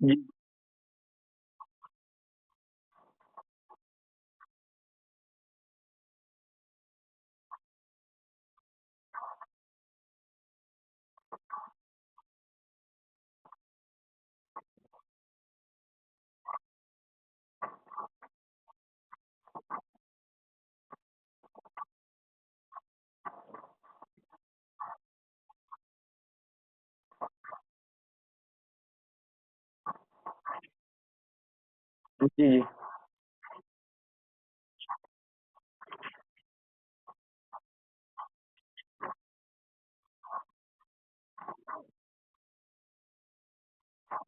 জি জি জি।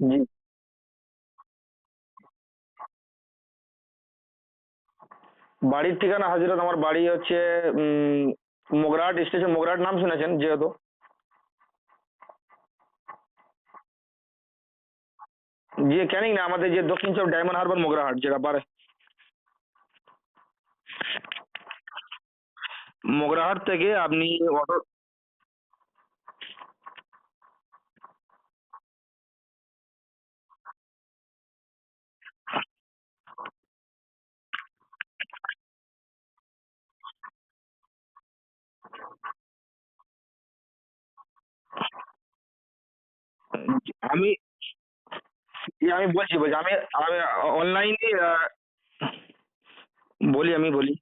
জি। বাড়ির ঠিকানা হাজরত আমার বাড়ি হচ্ছে উম, মোগরাহাট স্টেশন মোগরাহাট নাম শুনেছেন যেহেতু? যে ক্যানিং না আমাদের যে দক্ষিণ চক ডায়মন্ড হারবার মোগরাহাট যেটা পারে মোগরাহাট থেকে আপনি অটো আমি জি, আমি বলছি বলছি আমি আমি অনলাইনে বলি আমি বলি।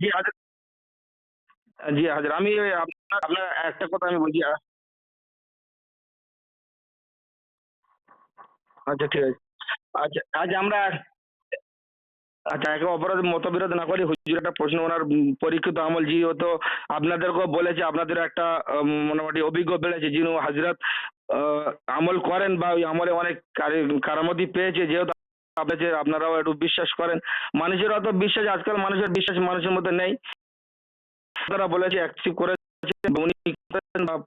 জি হাজার জি হাজার আমি ওই আপনার আপনার একটা কথা আমি বলছি আ- আচ্ছা ঠিক আছে। আচ্ছা আচ্ছা আমরা আচ্ছা একে অপরাধ মতবিরোধ না করি, হুজুর একটা প্রশ্ন, ওনার পরীক্ষিত আমল জি ও তো আপনাদেরকেও বলেছে, আপনাদের একটা মোটামুটি অভিজ্ঞ বেড়েছে, যিনি হাজরাত আমল করেন বা ওই আমলে অনেক কারি- কারামতি পেয়েছে, যেহেতু আপনারাও একটু বিশ্বাস করেন মানুষের অত বিশ্বাস, আজকাল মানুষের বিশ্বাস মানুষের মধ্যে নেই। তারা বলেছে অ্যাকসেপ্ট করেছে, উনি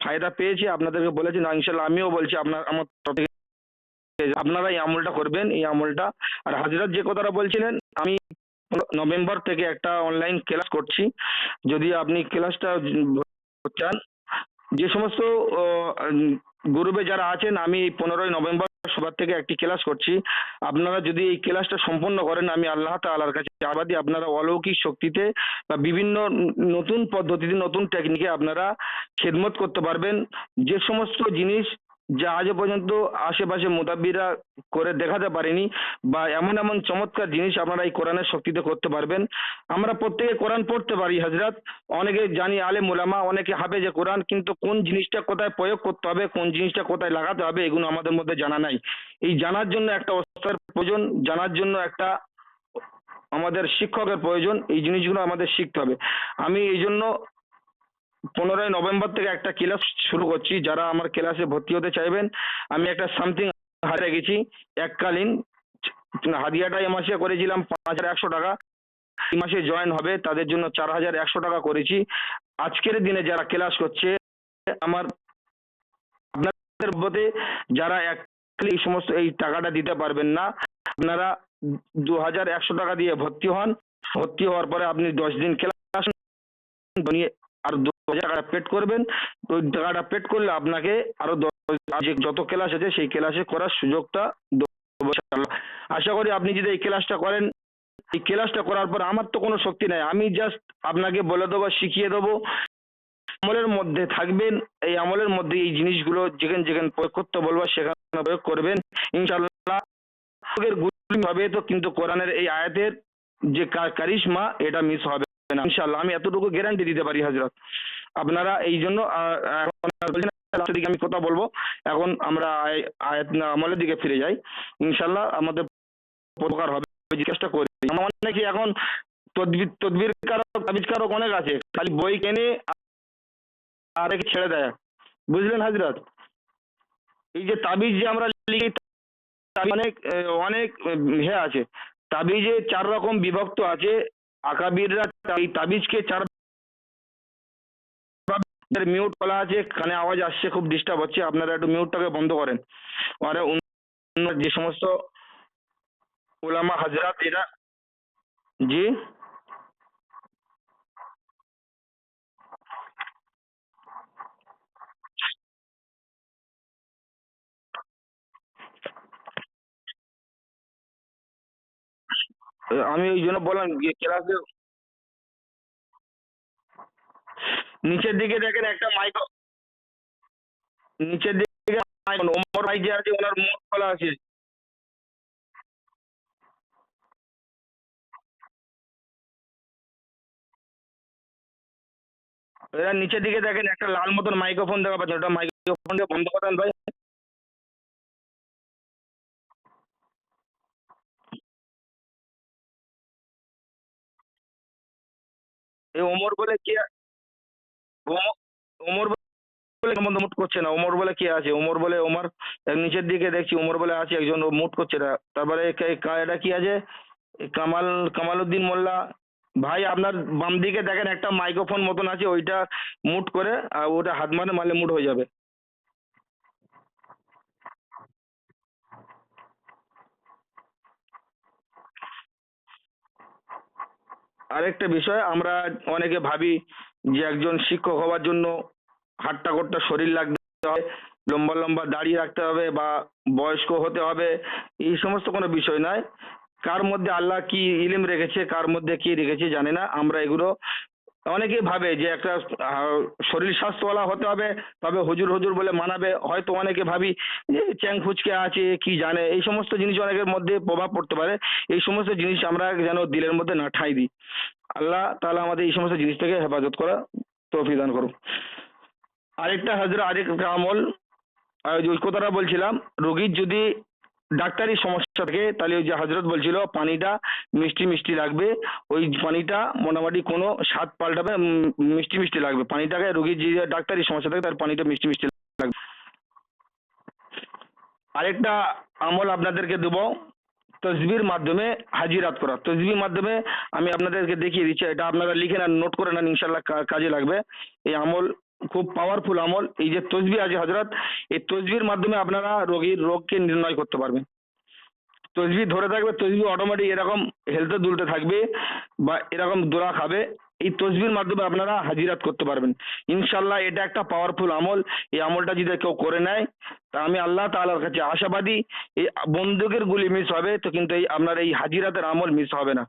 ফায়দা পেয়েছে, আপনাদেরকে বলেছি, না ইনশাল্লাহ আমিও বলছি, আপনার আমার আপনারা এই আমলটা করবেন, এই আমলটা। আর হাজরত যে কথাটা বলছিলেন, আমি নভেম্বর থেকে একটা অনলাইন ক্লাস করছি। যদি আপনি ক্লাসটা চান, যে সমস্ত গ্রুপে যারা আছেন, আমি এই পনেরোই নভেম্বর সবার থেকে একটি ক্লাস করছি। আপনারা যদি এই ক্লাসটা সম্পন্ন করেন, আমি আল্লাহ তাআলার কাছে আবাদি আপনারা অলৌকিক শক্তিতে বা বিভিন্ন নতুন পদ্ধতিতে, নতুন টেকনিকে আপনারা খেদমত করতে পারবেন। যে সমস্ত জিনিস যা আজও পর্যন্ত আশেপাশে মোতাব্বিরা করে দেখাতে পারেনি বা এমন এমন চমৎকার জিনিস আপনারা এই কোরআনের শক্তিতে করতে পারবেন। আমরা প্রত্যেকে কোরআন পড়তে পারি হাজরাত অনেকে জানি আলে মোলামা অনেকে হাফেজে কোরআন, কিন্তু কোন জিনিসটা কোথায় প্রয়োগ করতে হবে, কোন জিনিসটা কোথায় লাগাতে হবে, এগুলো আমাদের মধ্যে জানা নাই। এই জানার জন্য একটা অবস্থার প্রয়োজন, জানার জন্য একটা আমাদের শিক্ষকের প্রয়োজন, এই জিনিসগুলো আমাদের শিখতে হবে। আমি এই জন্য পনেরোই নভেম্বর থেকে একটা ক্লাস শুরু করছি। যারা আমার ক্লাসে ভর্তি হতে চাইবেন, আমি একটা সামথিং হাতে গেছি, এককালীন। হাদিয়াটা এই মাসে করেছিলাম পাঁচ হাজার একশো টাকা। এই মাসে জয়েন হবে, তাদের জন্য চার হাজার একশো টাকা করেছি। আজকের দিনে যারা ক্লাস করছে, আমার আপনাদের মধ্যে যারা এক এই সমস্ত এই টাকাটা দিতে পারবেন না, আপনারা দু হাজার একশো টাকা দিয়ে ভর্তি হন। ভর্তি হওয়ার পরে আপনি দশ দিন ক্লাস আর দু হাজার টাকা পেড করবেন। ওই টাকাটা পেড করলে আপনাকে আরও যত ক্লাস আছে সেই ক্লাসে করার সুযোগটা আশা করি আপনি যদি এই ক্লাসটা করেন, এই ক্লাসটা করার পর আমার তো কোনো শক্তি নাই। আমি জাস্ট আপনাকে বলে দেবো, শিখিয়ে দেবো। আমলের মধ্যে থাকবেন, এই আমলের মধ্যে এই জিনিসগুলো যেখানে যেখানে প্রয়োগ করতে বলব সেখানে প্রয়োগ করবেন। ইনশাআল্লাহ প্রয়োগের হবে তো, কিন্তু কোরআনের এই আয়াতের যে কারিশমা, এটা মিস হবে না। ইনশাআল্লাহ আমি এতটুকু গ্যারান্টি দিতে পারি হজরত আপনারা এই জন্য আমি কথা বলব। এখন আমরা আমলের দিকে ফিরে যাই। ইনশাল্লাহ আমাদের উপকার হবে। জিজ্ঞাসা করি। অনেকে এখন তদবির কারক তাবিজ অনেক আছে। খালি বই কেনে আর একে ছেড়ে দেয়। বুঝলেন হাজরত এই যে তাবিজ যে আমরা লিখি অনেক অনেক হে আছে। তাবিজে চার রকম বিভক্ত আছে। আকাবিররা এই তাবিজকে চার মিউট বলা আছে কানে আওয়াজ আসছে, খুব ডিস্টার্ব হচ্ছে, আপনারা একটু মিউটটাকে বন্ধ করেন। আর যে সমস্ত ওলামা হাজরাত, এরা, জি? আমি ওই জন্য বললাম ক্লাসে নিচের দিকে দেখেন একটা মাইক্রো নিচের দিকে ওমর ভাই যে আছে, ওনার মুখ খোলা আছে। এবার নিচের দিকে দেখেন একটা লাল মতন মাইক্রোফোন দেখা পাচ্ছেন ওটা মাইক্রোফোনটা বন্ধ করেন ভাই। এ ওমর বলে কে ওমর- বলে সম্বন্ধে মুট করছে না? ওমর বলে কে আছে? ওমর বলে ওমর নিচের দিকে দেখছি ওমর বলে আছে একজন, ও মুট করছে না। তারপরে এটা কি আছে? কামাল, কামালউদ্দিন মোল্লা। ভাই, আপনার বাম দিকে দেখেন একটা মাইক্রোফোন মতন আছে, ওইটা মুট করে, আর ওটা হাত মারে মারলে মুট হয়ে যাবে। আরেকটা বিষয়, আমরা অনেকে ভাবি যে একজন শিক্ষক হওয়ার জন্য হাট্টা কট্টা শরীর লাগতে হয় লম্বা লম্বা দাড়ি রাখতে হবে বা বয়স্ক হতে হবে, এই সমস্ত কোনো বিষয় নয়। কার মধ্যে আল্লাহ কি ইলিম রেখেছে, কার মধ্যে কি রেখেছে জানে না। আমরা এগুলো অনেকেই ভাবে যে একটা শরীর স্বাস্থ্যওয়ালা হতে হবে, তবে হুজুর হুজুর বলে মানাবে। হয়তো অনেকে ভাবি যে চ্যাং ফুচকে আছে, কি জানে? এই সমস্ত জিনিস অনেকের মধ্যে প্রভাব পড়তে পারে। এই সমস্ত জিনিস আমরা যেন দিলের মধ্যে না ঠাঁই দিই। আল্লাহ তাহলে আমাদের এই সমস্ত জিনিস থেকে হেফাজত করা তৌফিক দান করুন আরেকটা হাজরা আরেকটা আমল ওই কথাটা বলছিলাম, রোগীর যদি ডাক্তারি সমস্যা থাকে, তাহলে ওই যে হজরত বলছিল, পানিটা মিষ্টি মিষ্টি লাগবে, ওই পানিটা মোটামুটি কোনো স্বাদ পাল্টাবে মিষ্টি মিষ্টি লাগবে। পানিটাকে রোগীর যে ডাক্তারি সমস্যা থাকে, তার পানিটা মিষ্টি মিষ্টি লাগবে। আরেকটা আমল আপনাদেরকে দেবো তসবির মাধ্যমে হাজিরাত করা। তসবির মাধ্যমে আমি আপনাদেরকে দেখিয়ে দিচ্ছি, এটা আপনারা লিখে নেন নোট করে নেন ইনশাল্লাহ কাজে লাগবে। এই আমল খুব পাওয়ারফুল আমল। এই যে তসবি আছে হজরত এই তসবির মাধ্যমে আপনারা রোগীর রোগকে নির্ণয় করতে পারবেন। তসবি ধরে থাকবে তসবি অটোমেটিক এরকম হেলতে দুলতে থাকবে বা এরকম দোলা খাবে। এই তসবির মাধ্যমে আপনারা হাজিরাত করতে পারবেন। ইনশাল্লাহ এটা একটা পাওয়ারফুল আমল। এই আমলটা যদি কেউ করে নেয়, তা আমি আল্লাহ তাআলার কাছে আশাবাদী, এই বন্দুকের গুলি মিস হবে, তো কিন্তু এই আপনার এই হাজিরাতের আমল মিস হবে না।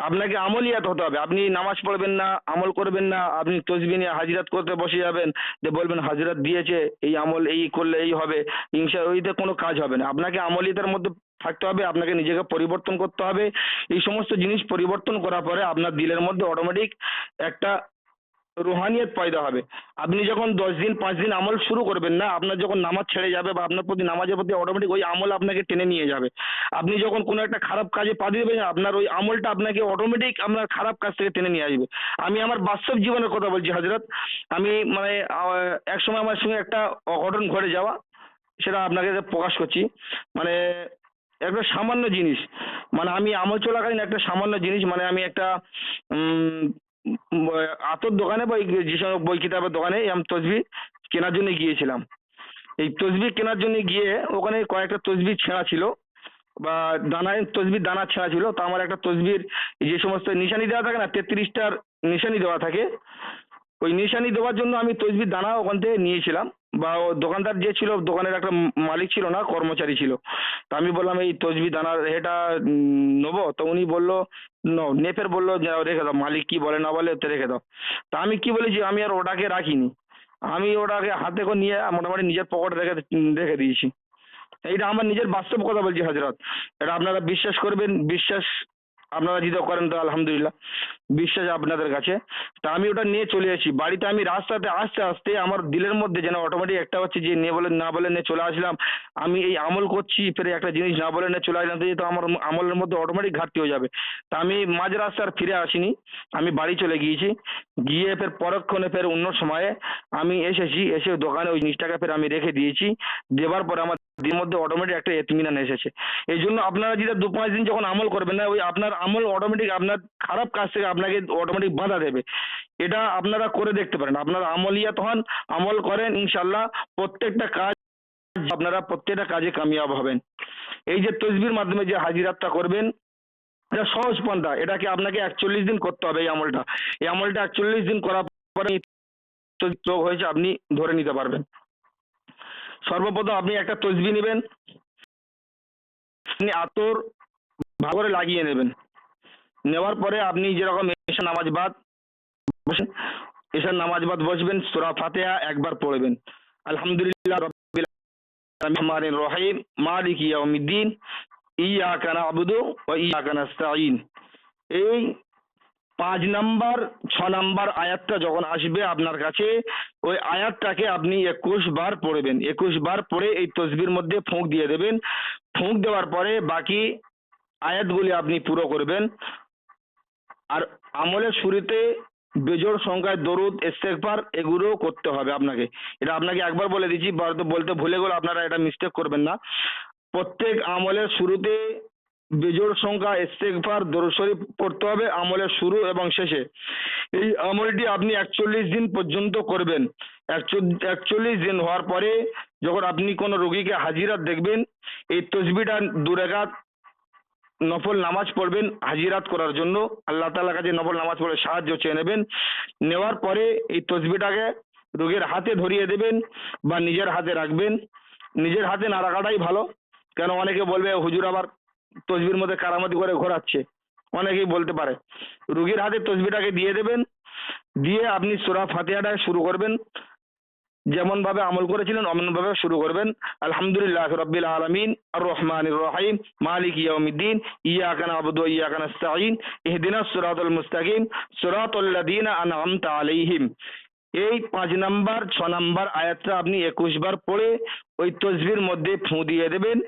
আপনাকে আমলিয়াত হতে হবে। আপনি নামাজ পড়বেন না, আমল করবেন না, আপনি তসবি নিয়ে হাজিরাত করতে বসে যাবেন, যে বলবেন হাজিরাত দিয়েছে, এই আমল এই করলে এই হবে ইনশা ওইতে কোনো কাজ হবে না। আপনাকে আমলিয়াতের মধ্যে থাকতে হবে আপনাকে নিজেকে পরিবর্তন করতে হবে। এই সমস্ত জিনিস পরিবর্তন করার পরে আপনার দিলের মধ্যে অটোমেটিক একটা রুহানিয়ত পয়দা হবে। আপনি যখন দশ দিন পাঁচ দিন আমল শুরু করবেন না আপনার যখন নামাজ ছেড়ে যাবে বা আপনার প্রতি নামাজের প্রতি অটোমেটিক ওই আমল আপনাকে টেনে নিয়ে যাবে। আপনি যখন কোনো একটা খারাপ কাজে পা দিবেন আপনার ওই আমলটা আপনাকে অটোমেটিক আপনার খারাপ কাজ থেকে টেনে নিয়ে আসবে। আমি আমার বাস্তব জীবনের কথা বলছি হজরত আমি মানে আহ, এক সময় আমার সঙ্গে একটা অঘটন ঘটে যাওয়া সেটা আপনাকে প্রকাশ করছি। মানে একটা সামান্য জিনিস। মানে আমি আমল চলাকালীন একটা সামান্য জিনিস মানে আমি একটা আতর দোকানে বা যেসব বই কিতাবের দোকানে আমি তসবি কেনার জন্য গিয়েছিলাম। এই তসবি কেনার জন্য গিয়ে ওখানে কয়েকটা তসবি ছেঁড়া ছিল বা দানায় তসবির দানা ছেঁড়া ছিল। তা আমার একটা তসবির যে সমস্ত নিশানি দেওয়া থাকে না, তেত্রিশটার নিশানি দেওয়া থাকে। ওই নিশানি দেওয়ার জন্য আমি তসবির দানা ওখান থেকে নিয়েছিলাম। বা ও দোকানদার যে ছিল, দোকানের একটা মালিক ছিল না, কর্মচারী ছিল। তা আমি বললাম, এই তসবি দানার এটা নেব? তো উনি বলল, ন নেপের বলল, যে, রেখে দাও, মালিক কি বলে না বলে, তো রেখে দাও। তা আমি কি বলেছি, আমি আর ওটাকে রাখিনি। আমি ওটাকে হাতে করে নিয়ে মোটামুটি নিজের পকেটে রেখে রেখে দিয়েছি। এইটা আমার নিজের বাস্তব কথা বলছি হজরত এটা আপনারা বিশ্বাস করবেন, বিশ্বাস আপনারা যদি করেন তো আলহামদুলিল্লাহ। বিশ্বাস আপনাদের কাছে। তা আমি ওটা নিয়ে চলে আসি। বাড়িতে আমি রাস্তাতে আসতে আসতে আমার দিলের মধ্যে যেন অটোমেটিক একটা হচ্ছে যে নিয়ে বলে না বলে নিয়ে চলে আসলাম। আমি এই আমল করছি, ফের একটা জিনিস না বলে নিয়ে চলে আসলাম, তো আমার আমলের মধ্যে অটোমেটিক ঘাটতি হয়ে যাবে। তা আমি মাঝ রাস্তা আর ফিরে আসিনি। আমি বাড়ি চলে গিয়েছি। গিয়ে ফের পরক্ষণে ফের অন্য সময়ে আমি এসেছি, এসে দোকানে ওই জিনিসটাকে ফের আমি রেখে দিয়েছি। দেবার পরে আমার দিনের মধ্যে অটোমেটিক একটা এতমিনান এসেছে। এই জন্য আপনারা যেটা দু পাঁচ দিন যখন আমল করবেন না, ওই আপনার আমল অটোমেটিক আপনার খারাপ কাজ থেকে আপনাকে অটোমেটিক বাধা দেবে। এটা আপনারা করে দেখতে পারেন। আপনারা আমলিয়াত হন, আমল করেন ইনশাল্লাহ প্রত্যেকটা কাজ আপনারা প্রত্যেকটা কাজে কামিয়াব হবেন। এই যে তসবির মাধ্যমে যে হাজিরাতটা করবেন, এটা সহজ পন্থা। এটাকে আপনাকে একচল্লিশ দিন করতে হবে এই আমলটা। এই আমলটা একচল্লিশ দিন করার পরে হয়েছে, আপনি ধরে নিতে পারবেন। সর্বপ্রথম আপনি একটা তসবি নেবেন। আপনি আতর ভালো করে লাগিয়ে নেবেন। নেওয়ার পরে আপনি যেরকম এসা নামাজ বাদ বসেন এসার নামাজ বাদ বসবেন, সুরা ফাতেহা একবার পড়বেন। আলহামদুলিল্লাহ রব্বিল রহমানির রহিম, মালিক ইয়াউমিদ্দিন, ইয়াকা নাবুদু ওয়া ইয়াকা এই পাঁচ নাম্বার, ছ নাম্বার আয়াতটা যখন আসবে আপনার কাছে, ওই আয়াতটাকে আপনি একুশ বার পড়বেন একুশ বার পড়ে এই তসবির মধ্যে ফোঁক দিয়ে দেবেন। ফোঁক দেওয়ার পরে বাকি আয়াতগুলি আপনি পুরো করবেন। আর আমলের শুরুতে বেজোড় সংখ্যায় দরুদ, ইস্তেগফার এগুলো করতে হবে আপনাকে। এটা আপনাকে একবার বলে দিচ্ছি বলতে ভুলে গেলে আপনারা এটা মিস্টেক করবেন না। প্রত্যেক আমলের শুরুতে বেজোড় সংখ্যা ইস্তেগফার দরুদ শরীফ পড়তে হবে, আমলের শুরু এবং শেষে। এই আমলটি আপনি একচল্লিশ দিন পর্যন্ত করবেন। একচল্লিশ দিন হওয়ার পরে যখন আপনি কোনো রোগীকে হাজিরাত দেখবেন, এই তসবিটা দুরেকাত নফল নামাজ পড়বেন হাজিরাত করার জন্য। আল্লাহ তাআলার কাছে নফল নামাজ পড়ে সাহায্য চেয়ে নেবেন। নেওয়ার পরে এই তসবিটাকে রোগীর হাতে ধরিয়ে দেবেন বা নিজের হাতে রাখবেন। নিজের হাতে না রাখাটাই ভালো। কেন অনেকে বলবে হুজুর, আবার তসবির মধ্যে কারামতি করে ঘোরাচ্ছে। অনেকেই বলতে পারে, রুগীর হাতে তসবিটাকে দিয়ে দেবেন, দিয়ে আপনি সুরা ফাতিহাটা শুরু করবেন যেমন ভাবে আমল করেছিলেন অমন ভাবে শুরু করবেন। আলহামদুলিল্লাহ রব্বিল আলামিন আর রহমানির রহিম, মালিক ইয়াউমিদ্দিন, ইয়াকা নাবুদু ওয়া ইয়াকা নাস্তাঈন ইহদিনাস সিরাতাল মুস্তাকিম, সিরাতাল লাযিনা আনআমতা আলাইহিম। এই পাঁচ নাম্বার, ছ নাম্বার আয়াতটা আপনি একুশ বার পড়ে ওই তসবির মধ্যে ফুঁ দিয়ে দেবেন।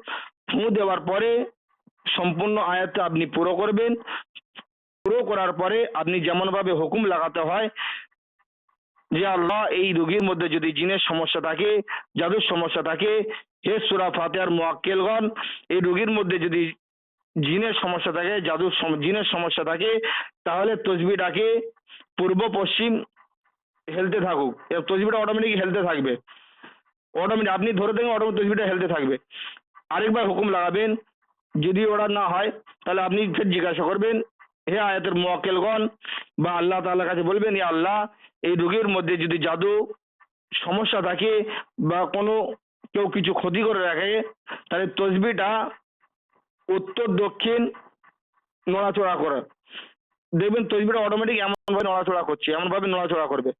ফুঁ দেওয়ার পরে সম্পূর্ণ আয়াতটা আপনি পুরো করবেন। পুরো করার পরে আপনি যেমনভাবে হুকুম লাগাতে হয়, যে আল্লাহ এই রোগীর মধ্যে যদি জিনের সমস্যা থাকে, জাদুর সমস্যা থাকে, হে সুরা ফাতেহার মোয়াক্কেলগণ, এই রোগীর মধ্যে যদি জিনের সমস্যা থাকে, জাদুর জিনের সমস্যা থাকে, তাহলে তসবিটাকে পূর্ব পশ্চিম হেলতে থাকুক। তসবিটা অটোমেটিক হেলতে থাকবে। অটোমেটিক আপনি ধরে দেখবেন অটোমেটিক তসবিটা হেলতে থাকবে। আরেকবার হুকুম লাগাবেন যদি ওরা না হয়, তাহলে আপনি ফের জিজ্ঞাসা করবেন, হে আয়াতের মোয়াক্কেলগণ বা আল্লাহ তাআলার কাছে বলবেন ইয়া আল্লাহ, এই রোগীর মধ্যে যদি জাদু সমস্যা থাকে, বা কোনো কেউ কিছু ক্ষতি করে রাখে, তাহলে তসবিটা উত্তর, দক্ষিণ নড়াচড়া করে। দেখবেন তসবিটা অটোমেটিক এমনভাবে নড়াচড়া করছে, এমনভাবে নড়াচড়া করবে।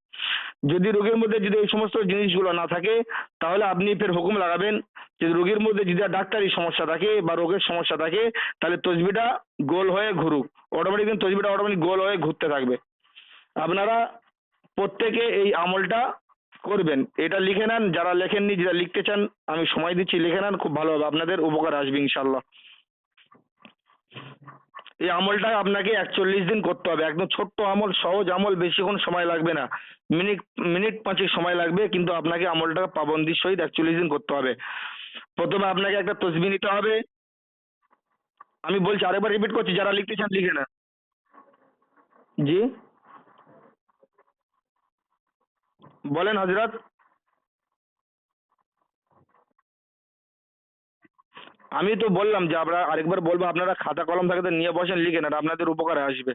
যদি রোগীর মধ্যে যদি এই সমস্ত জিনিসগুলো না থাকে, তাহলে আপনি ফের হুকুম লাগাবেন যে রোগীর মধ্যে যদি ডাক্তারি সমস্যা থাকে বা রোগের সমস্যা থাকে, তাহলে তসবিটা গোল হয়ে ঘুরুক। অটোমেটিক তসবিটা অটোমেটিক গোল হয়ে ঘুরতে থাকবে। আপনারা প্রত্যেকে এই আমলটা করবেন। এটা লিখে নেন, যারা লেখেননি, যারা লিখতে চান, আমি সময় দিচ্ছি, লিখে নেন, খুব ভালো হবে। আপনাদের উপকার আসবে ইনশাল্লাহ এই আমলটা আপনাকে একচল্লিশ দিন করতে হবে। একদম ছোট্ট আমল, সহজ আমল, বেশিক্ষণ সময় লাগবে না। মিনিট মিনিট পাঁচেক সময় লাগবে, কিন্তু আপনাকে আমলটা পাবন্দির সহিত একচল্লিশ দিন করতে হবে। প্রথমে আপনাকে একটা তসবি নিতে হবে। আমি বলছি, আরেকবার রিপিট করছি, যারা লিখতে চান লিখে না জি। বলেন হজরত আমি তো বললাম যে আমরা আরেকবার বলব, আপনারা খাতা কলম থাকলে নিয়ে বসেন, লিখে নেন, আপনাদের উপকারে আসবে।